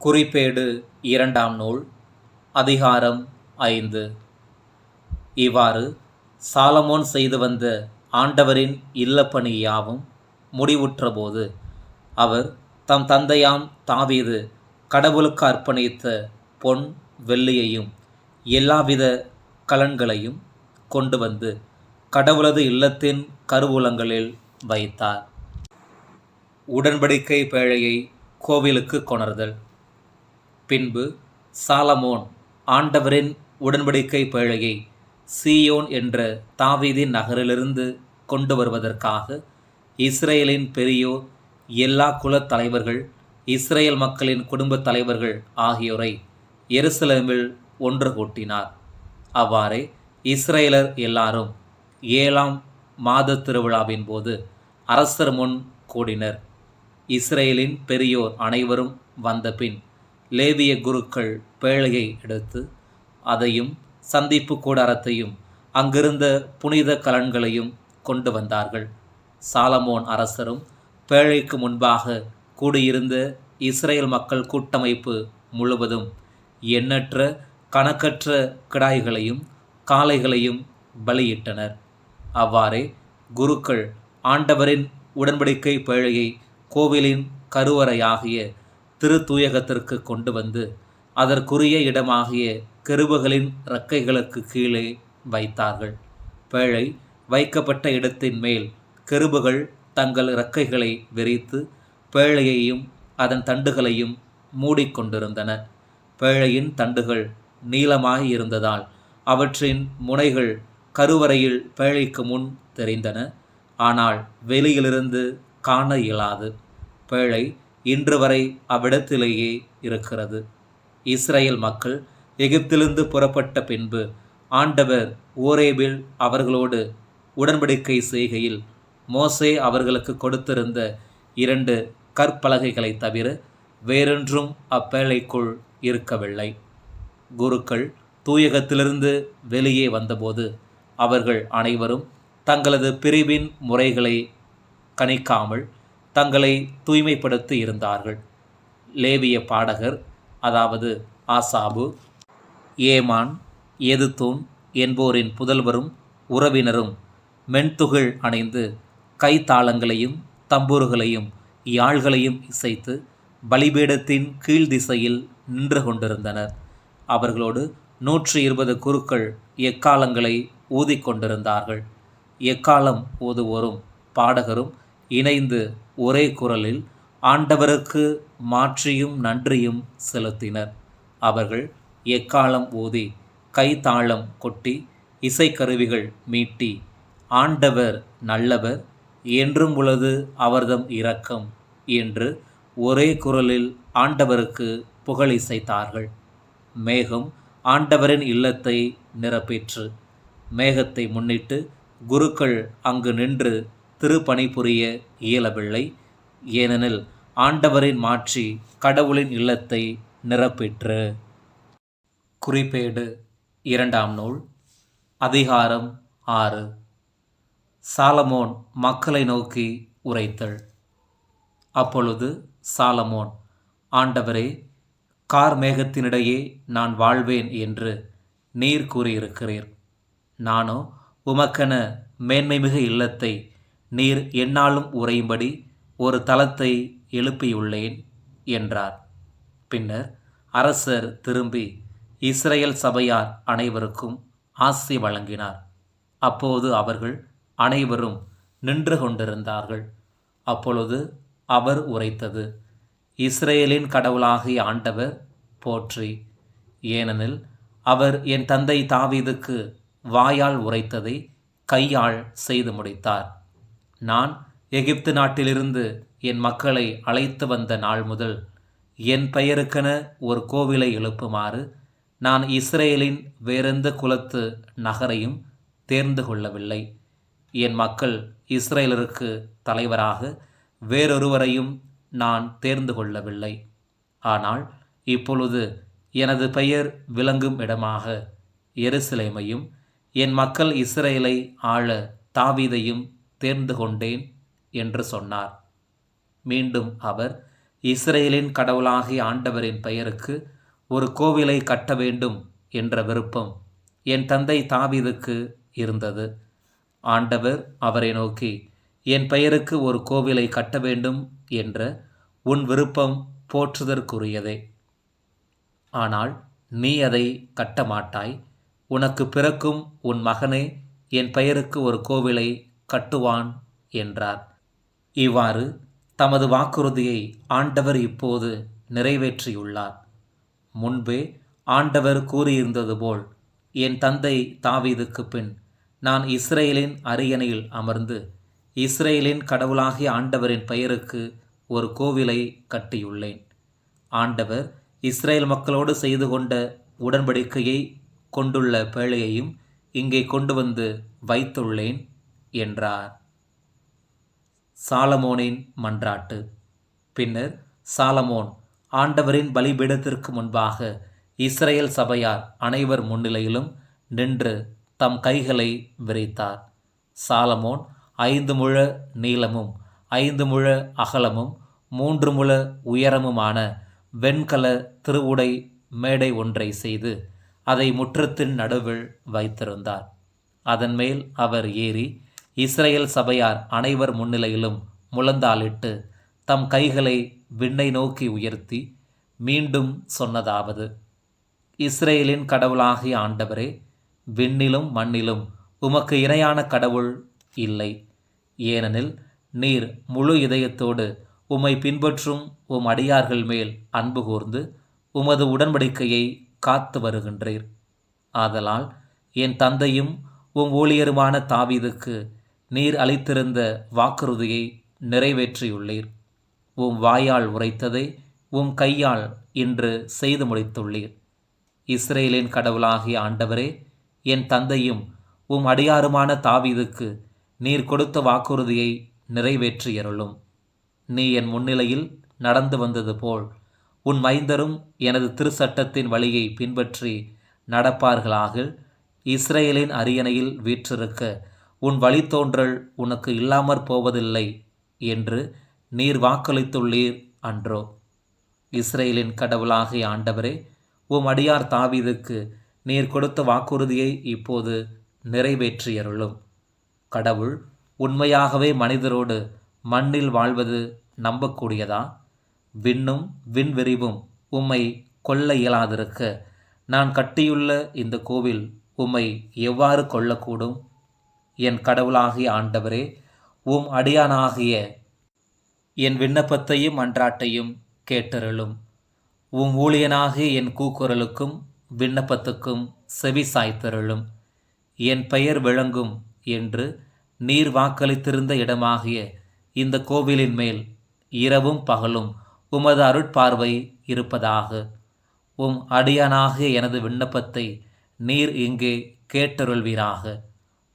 குறிப்பேடு இரண்டாம் நூல் அதிகாரம் ஐந்து. இவ்வாறு சாலமோன் செய்து வந்த ஆண்டவரின் இல்லப்பணி யாவும் முடிவுற்றபோது அவர் தம் தந்தையாம் தாவீது கடவுளுக்கு அர்ப்பணித்த பொன் வெள்ளியையும் எல்லாவித கலன்களையும் கொண்டு வந்து கடவுளது இல்லத்தின் கருவூலங்களில் வைத்தார். உடன்படிக்கை பேழையை கோவிலுக்கு கொணர்தல். பின்பு சாலமோன் ஆண்டவரின் உடன்படிக்கை பேழையை சீயோன் என்ற தாவீதின் நகரிலிருந்து கொண்டு வருவதற்காக இஸ்ரேலின் பெரியோர் எல்லா குலத் தலைவர்கள் இஸ்ரேல் மக்களின் குடும்பத் தலைவர்கள் ஆகியோரை எருசலேமில் ஒன்று கூட்டினார். அவ்வாறே இஸ்ரேலர் எல்லாரும் ஏழாம் மாத திருவிழாவின் போது அரசர் முன் கூடினர். இஸ்ரேலின் பெரியோர் அனைவரும் வந்தபின் லேவிய குருக்கள் பேழையை எடுத்து அதையும் சந்திப்பு கூடாரத்தையும் அங்கிருந்த புனித கலன்களையும் கொண்டு வந்தார்கள். சாலமோன் அரசரும் பேழைக்கு முன்பாக கூடியிருந்த இஸ்ரேல் மக்கள் கூட்டமைப்பு முழுவதும் எண்ணற்ற கணக்கற்ற கிடாய்களையும் காளைகளையும் பலியிட்டனர். அவ்வாறே குருக்கள் ஆண்டவரின் உடன்படிக்கை பேழையை கோவிலின் கருவறையாகிய திரு தூயகத்திற்கு கொண்டு வந்து அதற்குரிய இடமாகிய கெருபுகளின் இறக்கைகளுக்கு கீழே வைத்தார்கள். பேழை வைக்கப்பட்ட இடத்தின் மேல் கெருபுகள் தங்கள் இறக்கைகளை விரித்து பேழையையும் அதன் தண்டுகளையும் மூடிக்கொண்டிருந்தன. பேழையின் தண்டுகள் நீளமாய் இருந்ததால் அவற்றின் முனைகள் கருவறையில் பேழைக்கு முன் தெரிந்தன. ஆனால் வெளியிலிருந்து காண இயலாது. பேழை இன்று வரை அவ்விடத்திலேயே இருக்கிறது. இஸ்ரேல் மக்கள் எகிப்திலிருந்து புறப்பட்ட பின்பு ஆண்டவர் ஓரேபில் அவர்களோடு உடன்படிக்கை செய்கையில் மோசே அவர்களுக்கு கொடுத்திருந்த இரண்டு கற்பலகைகளை தவிர வேறொன்றும் அப்பேழைக்குள் இருக்கவில்லை. குருக்கள் தூயகத்திலிருந்து வெளியே வந்தபோது அவர்கள் அனைவரும் தங்களது பிரிவின் முறைகளை கணிக்காமல் தங்களை தூய்மைப்படுத்தி இருந்தார்கள். லேவிய பாடகர் அதாவது ஆசாபு ஏமான் எதுத்தூன் என்போரின் புதல்வரும் உறவினரும் மென்துகள் அணைந்து கைத்தாளங்களையும் தம்பூர்களையும் யாழ்களையும் இசைத்து பலிபீடத்தின் கீழ் திசையில் நின்று கொண்டிருந்தனர். அவர்களோடு நூற்றி இருபது குருக்கள் எக்காலங்களை ஊதிக்கொண்டிருந்தார்கள் எக்காலம் ஊதுவோரும் பாடகரும் இணைந்து ஒரே குரலில் ஆண்டவருக்கு மாற்றியும் நன்றியும் செலுத்தினர். அவர்கள் எக்காலம் ஊதி கைத்தாளம் கொட்டி இசைக்கருவிகள் மீட்டி ஆண்டவர் நல்லவர் என்றும் உள்ளது அவர்தம் இரக்கம் என்று ஒரே குரலில் ஆண்டவருக்கு புகழிசைத்தார்கள் மேகம் ஆண்டவரின் இல்லத்தை நிரப்பிற்று. மேகத்தை முன்னிட்டு குருக்கள் அங்கு நின்று திருப்பணிபுரிய இயலவில்லை. ஏனெனில் ஆண்டவரின் மாற்றி கடவுளின் இல்லத்தை நிரப்பிற்று. குறிப்பேடு இரண்டாம் நூல் அதிகாரம் ஆறு. சாலமோன் மக்களை நோக்கி உரைத்தல். அப்பொழுது சாலமோன் ஆண்டவரே கார் மேகத்தினிடையே நான் வாழ்வேன் என்று நீர் கூறியிருக்கிறீர். நானோ உமக்கென மேன்மைமிகு இல்லத்தை நீர் எந்நாளும் உறையும்படி ஒரு தளத்தை எழுப்பியுள்ளேன் என்றார். பின்னர் அரசர் திரும்பி இஸ்ரேல் சபையார் அனைவருக்கும் ஆசி வழங்கினார். அப்போது அவர்கள் அனைவரும் நின்று கொண்டிருந்தார்கள். அப்பொழுது அவர் உரைத்தது இஸ்ரேலின் கடவுளாகிய ஆண்டவர் போற்றி. ஏனெனில் அவர் என் தந்தை தாவீதுக்கு வாயால் உரைத்ததை கையால் செய்து முடித்தார். நான் எகிப்து நாட்டிலிருந்து என் மக்களை அழைத்து வந்த நாள் முதல் என் பெயருக்கென ஒரு கோவிலை எழுப்புமாறு நான் இஸ்ரேலின் வேறெந்த குலத்து நகரையும் தேர்ந்து கொள்ளவில்லை. என் மக்கள் இஸ்ரேலருக்கு தலைவராக வேறொருவரையும் நான் தேர்ந்து கொள்ளவில்லை. ஆனால் இப்பொழுது எனது பெயர் விளங்கும் இடமாக எருசலேமையும் என் மக்கள் இஸ்ரேலை ஆள தாவீதையும் தேர்ந்து கொண்டேன் என்று சொன்னார். மீண்டும் அவர் இஸ்ரேலின் கடவுளாகிய ஆண்டவரின் பெயருக்கு ஒரு கோவிலை கட்ட வேண்டும் என்ற விருப்பம் என் தந்தை தாவிதுக்கு இருந்தது. ஆண்டவர் அவரை நோக்கி என் பெயருக்கு ஒரு கோவிலை கட்ட வேண்டும் என்ற உன் விருப்பம் போற்றுதற்குரியதே. ஆனால் நீ அதை கட்ட மாட்டாய். உனக்கு பிறக்கும் உன் மகனே என் பெயருக்கு ஒரு கோவிலை கட்டுவான் என்றார். இவ்வாறு தமது வாக்குறுதியை ஆண்டவர் இப்போது நிறைவேற்றியுள்ளார். முன்பே ஆண்டவர் கூறியிருந்தது போல் என் தந்தை தாவீதுக்கு பின் நான் இஸ்ரேலின் அரியணையில் அமர்ந்து இஸ்ரேலின் கடவுளாகிய ஆண்டவரின் பெயருக்கு ஒரு கோவிலை கட்டியுள்ளேன். ஆண்டவர் இஸ்ரேல் மக்களோடு செய்து கொண்ட உடன்படிக்கையை கொண்டுள்ள பேழையையும் இங்கே கொண்டு வந்து வைத்துள்ளேன். என்றார். சாலமோனின் மன்றாட்டு. பின்னர் சாலமோன் ஆண்டவரின் பலிபீடத்திற்கு முன்பாக இஸ்ரேல் சபையார் அனைவர் முன்னிலையிலும் நின்று தம் கைகளை விரித்தார். சாலமோன் ஐந்து முழ நீளமும் ஐந்து முழ அகலமும் மூன்று முழ உயரமுமான வெண்கல திருவுடை மேடை ஒன்றை செய்து அதை முற்றத்தின் நடுவில் வைத்திருந்தார். அதன் மேல் அவர் ஏறி இஸ்ரேல் சபையார் அனைவர் முன்னிலையிலும் முழந்தாளிட்டு தம் கைகளை விண்ணை நோக்கி உயர்த்தி மீண்டும் சொன்னதாவது இஸ்ரேலின் கடவுளாகிய ஆண்டவரே விண்ணிலும் மண்ணிலும் உமக்கு இணையான கடவுள் இல்லை. ஏனெனில் நீர் முழு இதயத்தோடு உம்மை பின்பற்றும் உம் அடியார்கள் மேல் அன்பு கூர்ந்து உமது உடன்படிக்கையை காத்து வருகின்றீர். ஆதலால் என் தந்தையும் உம் ஊழியருமான தாவீதுக்கு நீர் அளித்திருந்த வாக்குறுதியை நிறைவேற்றியுள்ளீர். உம் வாயால் உரைத்ததை உம் கையால் இன்று செய்து முடித்துள்ளீர். இஸ்ரேலின் கடவுளாகிய ஆண்டவரே என் தந்தையும் உம் அடியாருமான தாவீதுக்கு நீர் கொடுத்த வாக்குறுதியை நிறைவேற்றியருளும் நீ என் முன்னிலையில் நடந்து வந்தது போல் உன் மைந்தரும் எனது திருச்சட்டத்தின் வழியை பின்பற்றி நடப்பார்களாக இஸ்ரேலின் அரியணையில் வீற்றிருக்க உன் வழித்தோன்றல் உனக்கு இல்லாமற் போவதில்லை என்று நீர் வாக்களித்துள்ளீர் அன்றோ. இஸ்ரேலின் கடவுளாகிய ஆண்டவரே உம் அடியார் தாவீதுக்கு நீர் கொடுத்த வாக்குறுதியை இப்போது நிறைவேற்றியருளும். கடவுள் உண்மையாகவே மனிதரோடு மண்ணில் வாழ்வது நம்பக்கூடியதா? விண்ணும் விண்விரிவும் உம்மை கொல்ல இயலாதிருக்க நான் கட்டியுள்ள இந்த கோவில் உம்மை எவ்வாறு கொள்ளக்கூடும் என் கடவுளாகிய ஆண்டவரே உம் அடியானாகிய என் விண்ணப்பத்தையும் அன்றாட்டையும் கேட்டருளும். உம் ஊழியனாகிய என் கூக்குரலுக்கும் விண்ணப்பத்துக்கும் செவி சாய்த்தருளும். என் பெயர் விளங்கும் என்று நீர் வாக்களித்திருந்த இடமாகிய இந்த கோவிலின் மேல் இரவும் பகலும் உமது அருட்பார்வை இருப்பதாக. உம் அடியானாகிய எனது விண்ணப்பத்தை நீர் இங்கே கேட்டருள்வீராக.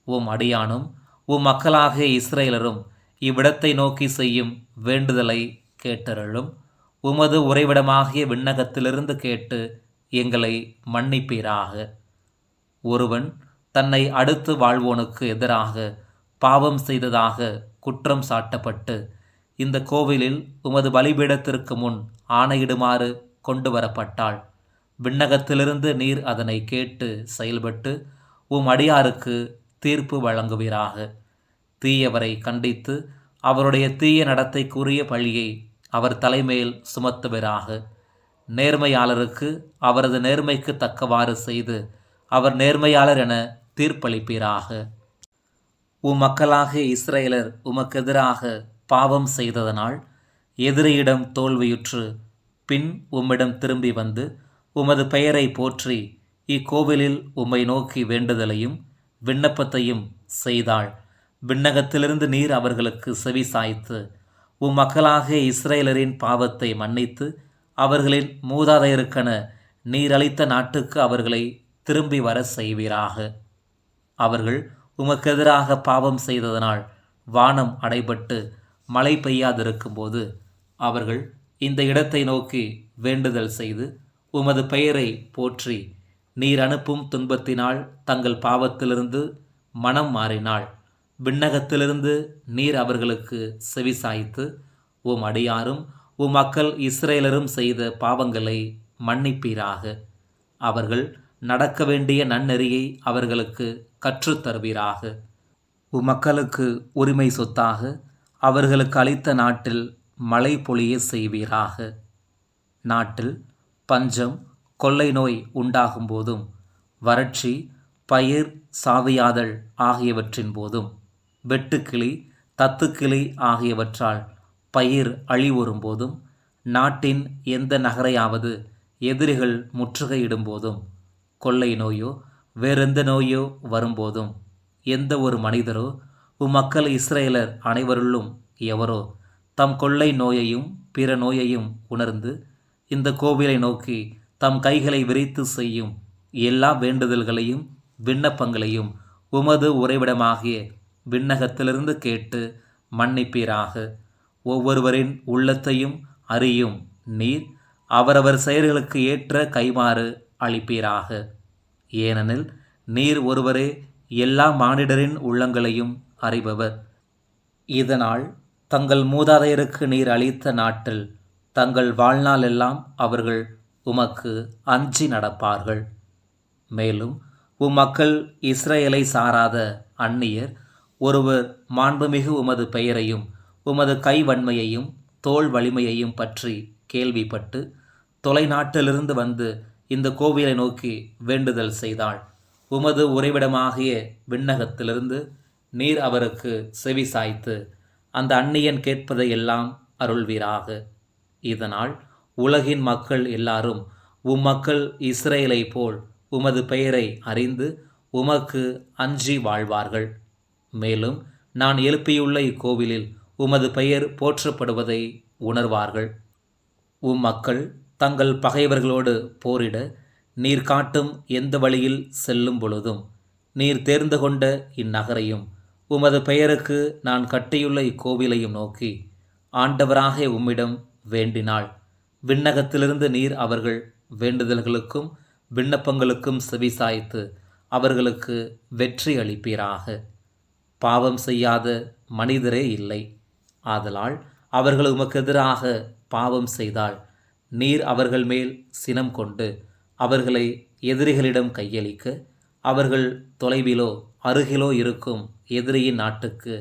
உம் அடியானும் உம் மக்களாகிய இஸ்ரேலரும் இவ்விடத்தை நோக்கி செய்யும் வேண்டுதலை கேட்டருளும். உமது உறைவிடமாகிய விண்ணகத்திலிருந்து கேட்டு எங்களை மன்னிப்பீராக. ஒருவன் தன்னை அடுத்து வாழ்வோனுக்கு எதிராக பாவம் செய்ததாக குற்றம் சாட்டப்பட்டு இந்த கோவிலில் உமது பலிபீடத்திற்கு முன் ஆணையிடுமாறு கொண்டு வரப்பட்டாள் விண்ணகத்திலிருந்து நீர் அதனை கேட்டு செயல்பட்டு உம் அடியாருக்கு தீர்ப்பு வழங்குவீராக. தீயவரை கண்டித்து அவருடைய தீய நடத்தைக்குரிய பழியை அவர் தலைமையில் சுமத்துவீராக. நேர்மையாளருக்கு அவரது நேர்மைக்கு தக்கவாறு செய்து அவர் நேர்மையாளர் என தீர்ப்பளிப்பீராக. உம் மக்களாகிய இஸ்ரேலர் உமக்கெதிராக பாவம் செய்ததனால் எதிரியிடம் தோல்வியுற்று பின் உம்மிடம் திரும்பி வந்து உமது பெயரை போற்றி இக்கோவிலில் உம்மை நோக்கி வேண்டுதலையும் விண்ணப்பத்தையும் செய்தாள். விண்ணகத்திலிருந்து நீர் அவர்களுக்கு செவி சாய்த்து உம் மக்களாகிய இஸ்ரேலரின் பாவத்தை மன்னித்து அவர்களின் மூதாதையருக்கென நீர் அளித்த நாட்டுக்கு அவர்களை திரும்பி வர செய்வீராக. அவர்கள் உமக்கெதிராக பாவம் செய்ததனால் வானம் அடைபட்டு மழை பெய்யாதிருக்கும்போது அவர்கள் இந்த இடத்தை நோக்கி வேண்டுதல் செய்து உமது பெயரை போற்றி நீர் அனுப்பும் துன்பத்தினால் தங்கள் பாவத்திலிருந்து மனம் மாறினாள். விண்ணகத்திலிருந்து நீர் அவர்களுக்கு செவிசாய்த்து உம் அடியாரும் உம் மக்கள் இஸ்ரேலரும் செய்த பாவங்களை மன்னிப்பீராக. அவர்கள் நடக்க வேண்டிய நன்னெறியை அவர்களுக்கு கற்றுத் தருவீராக. உம் மக்களுக்கு உரிமை சொத்தாக அவர்களுக்கு அளித்த நாட்டில் மழை பொழிய செய்வீராக. நாட்டில் பஞ்சம் கொள்ளை நோய் உண்டாகும் போதும் வறட்சி பயிர் சாவியாதல் ஆகியவற்றின் போதும் வெட்டுக்கிளி தத்துக்கிளி ஆகியவற்றால் பயிர் அழிவுறும் போதும் நாட்டின் எந்த நகரையாவது எதிரிகள் முற்றுகையிடும் போதும் கொள்ளை நோயோ வேறெந்த நோயோ வரும்போதும் எந்த ஒரு மனிதரோ உம்மக்கள் இஸ்ரேலர் அனைவருள்ளும் எவரோ தம் கொள்ளை நோயையும் பிற நோயையும் உணர்ந்து இந்த கோவிலை நோக்கி தம் கைகளை விரித்து செய்யும் எல்லா வேண்டுதல்களையும் விண்ணப்பங்களையும் உமது உறைவிடமாகிய விண்ணகத்திலிருந்து கேட்டு மன்னிப்பீராக. ஒவ்வொருவரின் உள்ளத்தையும் அறியும் நீர் அவரவர் செயல்களுக்கு ஏற்ற கைமாறு அளிப்பீராக. ஏனெனில் நீர் ஒருவரே எல்லா மானிடரின் உள்ளங்களையும் அறிபவர். இதனால் தங்கள் மூதாதையருக்கு நீர் அளித்த நாட்டில் தங்கள் வாழ்நாளெல்லாம் அவர்கள் உமக்கு அஞ்சி நடப்பார்கள். மேலும் உம் மக்கள் இஸ்ரேலை சாராத அந்நியர் ஒருவர் மாண்புமிகு உமது பெயரையும் உமது கைவன்மையையும் தோல் வலிமையையும் பற்றி கேள்விப்பட்டு தொலைநாட்டிலிருந்து வந்து இந்த கோவிலை நோக்கி வேண்டுதல் செய்தாள். உமது உறைவிடமாகிய விண்ணகத்திலிருந்து நீர் அவருக்கு செவி சாய்த்து அந்த அந்நியன் கேட்பதை எல்லாம் அருள்வீராக. இதனால் உலகின் மக்கள் எல்லாரும் உம் மக்கள் இஸ்ரேலை போல் உமது பெயரை அறிந்து உமக்கு அஞ்சி வாழ்வார்கள். மேலும் நான் எழுப்பியுள்ள இக்கோவிலில் உமது பெயர் போற்றப்படுவதை உணர்வார்கள். உம் மக்கள் தங்கள் பகைவர்களோடு போரிட நீர் காட்டும் எந்த வழியில் செல்லும் பொழுதும் நீர் தேர்ந்து கொண்ட இந்நகரையும் உமது பெயருக்கு நான் கட்டியுள்ள இக்கோவிலையும் நோக்கி ஆண்டவராக உம்மிடம் வேண்டினாள். விண்ணகத்திலிருந்து நீர் அவர்கள் வேண்டுதல்களுக்கும் விண்ணப்பங்களுக்கும் செவிசாய்த்து அவர்களுக்கு வெற்றி அளிப்பீராக. பாவம் செய்யாத மனிதரே இல்லை. ஆதலால் அவர்கள் உமக்கு எதிராக பாவம் செய்தால் நீர் அவர்கள் மேல் சினம் கொண்டு அவர்களை எதிரிகளிடம் கையளிக்க அவர்கள் தொலைவிலோ அருகிலோ இருக்கும் எதிரியின் நாட்டுக்கு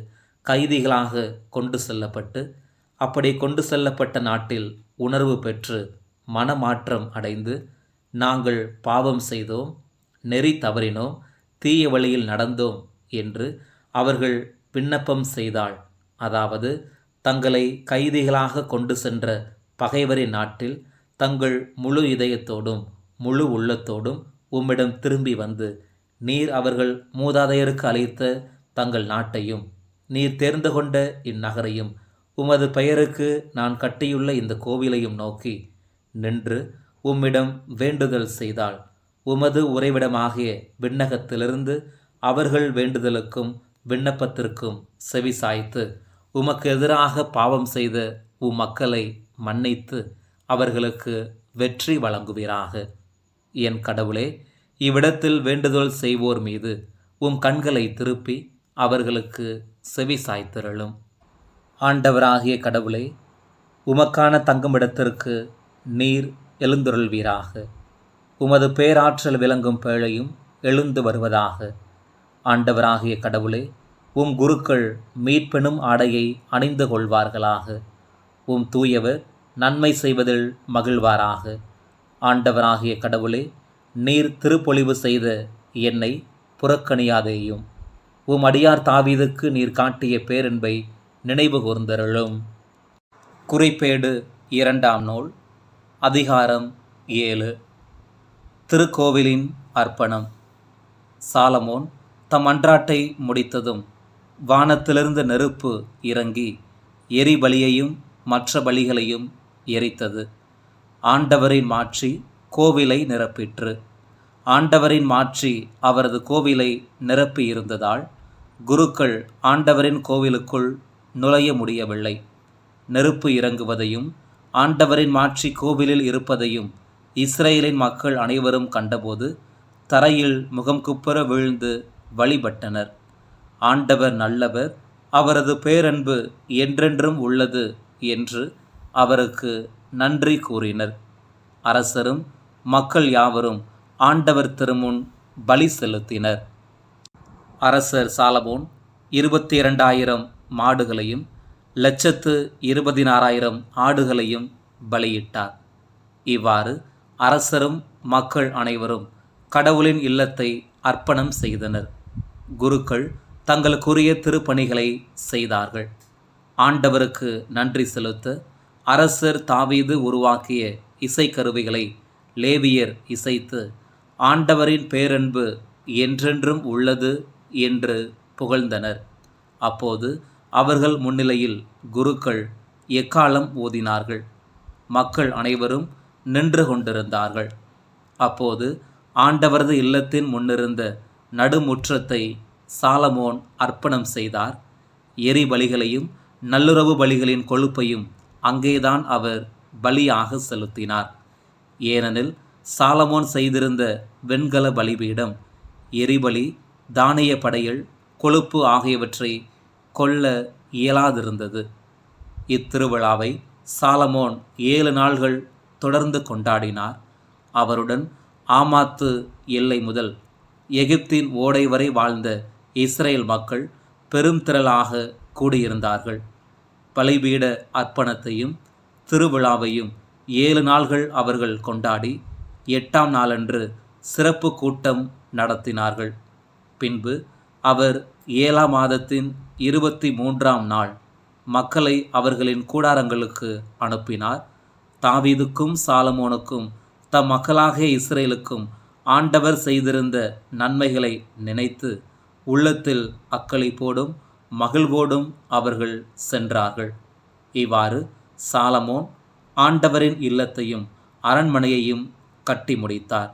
கைதிகளாக கொண்டு செல்லப்பட்டு அப்படி கொண்டு செல்லப்பட்ட நாட்டில் உணர்வு பெற்று மனமாற்றம் அடைந்து நாங்கள் பாவம் செய்தோம் நெறி தவறினோம் தீய வழியில் நடந்தோம் என்று அவர்கள் விண்ணப்பம் செய்தாள். அதாவது தங்களை கைதிகளாக கொண்டு சென்ற பகைவரின் நாட்டில் தங்கள் முழு இதயத்தோடும் முழு உள்ளத்தோடும் உம்மிடம் திரும்பி வந்து நீர் அவர்கள் மூதாதையருக்கு அளித்த தங்கள் நாட்டையும் நீர் தேர்ந்து கொண்ட இந்நகரையும் உமது பெயருக்கு நான் கட்டியுள்ள இந்த கோவிலையும் நோக்கி நின்று உம்மிடம் வேண்டுதல் செய்தால் உமது உறைவிடமாகிய விண்ணகத்திலிருந்து அவர்கள் வேண்டுதலுக்கும் விண்ணப்பத்திற்கும் செவி சாய்த்து உமக்கு எதிராக பாவம் செய்த உம் மக்களை மன்னித்து அவர்களுக்கு வெற்றி வழங்குவீராக. என் கடவுளே இவ்விடத்தில் வேண்டுதல் செய்வோர் மீது உம் கண்களை திருப்பி அவர்களுக்கு செவி சாய்த்திரளும். ஆண்டவராகிய கடவுளே உமக்கான தங்குமிடத்திற்கு நீர் எழுந்துருள்வீராக. உமது பேராற்றல் விளங்கும் பேழையும் எழுந்து வருவதாக. ஆண்டவராகிய கடவுளே உம் குருக்கள் மீட்பெனும் ஆடையை அணிந்து கொள்வார்களாக. உம் தூயவர் நன்மை செய்வதில் மகிழ்வாராக. ஆண்டவராகிய கடவுளே நீர் திருப்பொழிவு செய்த என்னை புறக்கணியாதேயும். உம் அடியார் தாவீதுக்கு நீர் காட்டிய பேரன்பை நினைவு கூர்ந்தருளும் குறிப்பேடு இரண்டாம் நூல் அதிகாரம் ஏழு. திருக்கோவிலின் அர்ப்பணம். சாலமோன் தம் அன்றாட்டை முடித்ததும் வானத்திலிருந்து நெருப்பு இறங்கி எரிபலியையும் மற்ற பலிகளையும் எரித்தது. ஆண்டவரின் மாற்றி கோவிலை நிரப்பிற்று. ஆண்டவரின் மாற்றி அவரது கோவிலை நிரப்பியிருந்ததால் குருக்கள் ஆண்டவரின் கோவிலுக்குள் நுழைய முடியவில்லை. நெருப்பு இறங்குவதையும் ஆண்டவரின் மாட்சி கோவிலில் இருப்பதையும் இஸ்ரேலின் மக்கள் அனைவரும் கண்டபோது தரையில் முகம் குப்புற வீழ்ந்து வழிபட்டனர். ஆண்டவர் நல்லவர் அவரது பேரன்பு என்றென்றும் உள்ளது என்று அவருக்கு நன்றி கூறினர். அரசரும் மக்கள் யாவரும் ஆண்டவர் திருமுன் பலி செலுத்தினர். அரசர் சாலமோன் இருபத்தி இரண்டாயிரம் மாடுகளையும் லட்சத்து இருபதினாறாயிரம் ஆடுகளையும் பலியிட்டார். இவ்வாறு அரசரும் மக்கள் அனைவரும் கடவுளின் இல்லத்தை அர்ப்பணம் செய்தனர். குருக்கள் தங்களுக்குரிய திருப்பணிகளை செய்தார்கள். ஆண்டவருக்கு நன்றி செலுத்த அரசர் தாவீது உருவாக்கிய இசைக்கருவிகளை லேவியர் இசைத்து ஆண்டவரின் பேரன்பு என்றென்றும் உள்ளது என்று புகழ்ந்தனர். அப்போது அவர்கள் முன்னிலையில் குருக்கள் எக்காலம் ஊதினார்கள் மக்கள் அனைவரும் நின்று கொண்டிருந்தார்கள். அப்போது ஆண்டவரது இல்லத்தின் முன்னிருந்த நடுமுற்றத்தை சாலமோன் அர்ப்பணம் செய்தார். எரி பலிகளையும் நல்லுறவு பலிகளின் கொழுப்பையும் அங்கேதான் அவர் பலியாக செலுத்தினார். ஏனெனில் சாலமோன் செய்திருந்த வெண்கல பலிபீடம் எரிபலி தானிய படையல் கொழுப்பு ஆகியவற்றை கொல்ல இயலாதிருந்தது. இத்திருவிழாவை சாலமோன் ஏழு நாள்கள் தொடர்ந்து கொண்டாடினார். அவருடன் ஆமாத்து எல்லை முதல் எகிப்தின் ஓடை வரை வாழ்ந்த இஸ்ரேல் மக்கள் பெரும் திரளாக கூடியிருந்தார்கள். பலிபீட அர்ப்பணத்தையும் திருவிழாவையும் ஏழு நாள்கள் அவர்கள் கொண்டாடி எட்டாம் நாளன்று சிறப்பு கூட்டம் நடத்தினார்கள். பின்பு அவர் ஏழாம் மாதத்தின் இருபத்தி மூன்றாம் நாள் மக்களை அவர்களின் கூடாரங்களுக்கு அனுப்பினார். தாவீதுக்கும் சாலமோனுக்கும் தம் மக்களாகிய இஸ்ரேலுக்கும் ஆண்டவர் செய்திருந்த நன்மைகளை நினைத்து உள்ளத்தில் அக்களிப்போடும் மகிழ்வோடும் அவர்கள் சென்றார்கள். இவ்வாறு சாலமோன் ஆண்டவரின் இல்லத்தையும் அரண்மனையையும் கட்டி முடித்தார்.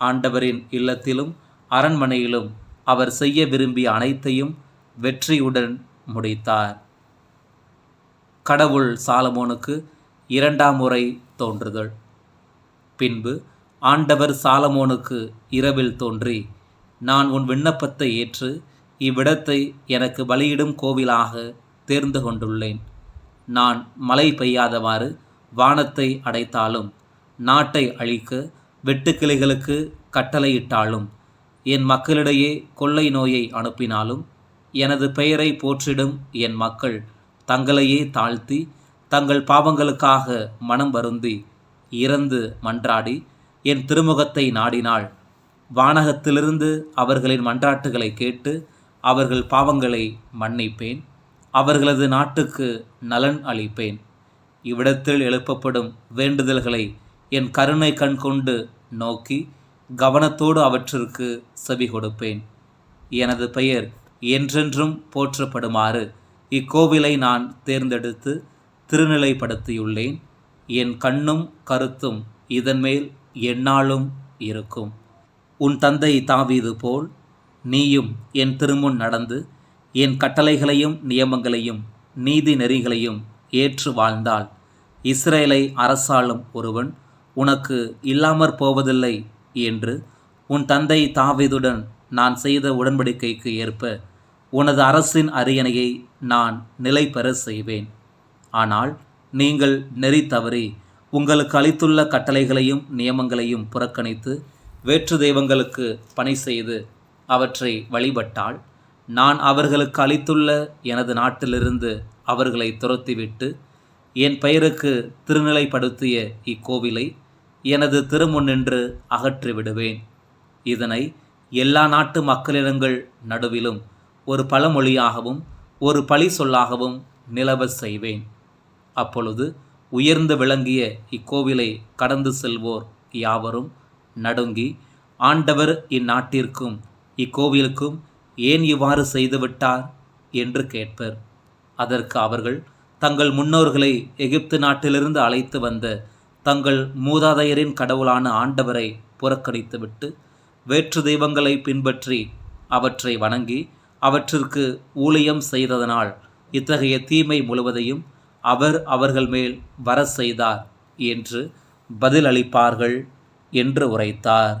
ஆண்டவரின் இல்லத்திலும் அரண்மனையிலும் அவர் செய்ய விரும்பிய அனைத்தையும் வெற்றியுடன் முடித்தார். கடவுள் சாலமோனுக்கு இரண்டாம் முறை தோன்றுதல். பின்பு ஆண்டவர் சாலமோனுக்கு இரவில் தோன்றி நான் உன் விண்ணப்பத்தை ஏற்று இவ்விடத்தை எனக்கு பலியிடும் கோவிலாக தேர்ந்து கொண்டுள்ளேன். நான் மழை பெய்யாதவாறு வானத்தை அடைத்தாலும் நாட்டை அழிக்க வெட்டுக்கிளைகளுக்கு கட்டளையிட்டாலும் என் மக்களிடையே கொள்ளை நோயை அனுப்பினாலும் எனது பெயரை போற்றிடும் என் மக்கள் தங்களையே தாழ்த்தி தங்கள் பாவங்களுக்காக மனம் வருந்தி இறந்து மன்றாடி என் திருமுகத்தை நாடினாள். வானகத்திலிருந்து அவர்களின் மன்றாட்டுகளை கேட்டு அவர்கள் பாவங்களை மன்னிப்பேன். அவர்களது நாட்டுக்கு நலன் அளிப்பேன். இவ்விடத்தில் எழுப்பப்படும் வேண்டுதல்களை என் கருணை கண் கொண்டு நோக்கி கவனத்தோடு அவற்றிற்கு செவி கொடுப்பேன். எனது பெயர் என்றென்றும் போற்றப்படுமாறு இக்கோவிலை நான் தேர்ந்தெடுத்து திருநிலைப்படுத்தியுள்ளேன். என் கண்ணும் கருத்தும் இதன்மேல் எந்நாளும் இருக்கும். உன் தந்தை தாவீது போல் நீயும் என் திருமுன் நடந்து என் கட்டளைகளையும் நியமங்களையும் நீதி நெறிகளையும் ஏற்று வாழ்ந்தால் இஸ்ரேலை அரசாளும் ஒருவன் உனக்கு இல்லாமற் போவதில்லை என்று உன் தந்தை தாவிதுடன் நான் செய்த உடன்படிக்கைக்கு ஏற்ப உனது அரசின் அரியணையை நான் நிலை பெற செய்வேன். ஆனால் நீங்கள் நெறி தவறி உங்களுக்கு அளித்துள்ள கட்டளைகளையும் நியமங்களையும் புறக்கணித்து வேற்று தெய்வங்களுக்கு பணி செய்து அவற்றை வழிபட்டால் நான் அவர்களுக்கு அளித்துள்ள எனது நாட்டிலிருந்து அவர்களை துரத்திவிட்டு என் பெயருக்கு திருநிலைப்படுத்திய இக்கோவிலை எனது திருமுன்னின்று அகற்றிவிடுவேன் இதனை எல்லா நாட்டு மக்களிடங்கள் நடுவிலும் ஒரு பழமொழியாகவும் ஒரு பழி சொல்லாகவும் நிலவ செய்வேன். அப்பொழுது உயர்ந்து விளங்கிய இக்கோவிலை கடந்து செல்வோர் யாவரும் நடுங்கி ஆண்டவர் இந்நாட்டிற்கும் இக்கோவிலுக்கும் ஏன் இவ்வாறு செய்துவிட்டார் என்று கேட்பர். அதற்கு அவர்கள் தங்கள் முன்னோர்களை எகிப்து நாட்டிலிருந்து அழைத்து வந்த தங்கள் மூதாதையரின் கடவுளான ஆண்டவரை புறக்கணித்துவிட்டு வேற்று தெய்வங்களை பின்பற்றி அவற்றை வணங்கி அவற்றிற்கு ஊழியம் செய்ததனால் இத்தகைய தீமை முழுவதையும் அவர் அவர்கள் மேல் வர செய்தார் என்று பதிலளிப்பார்கள் என்று உரைத்தார்.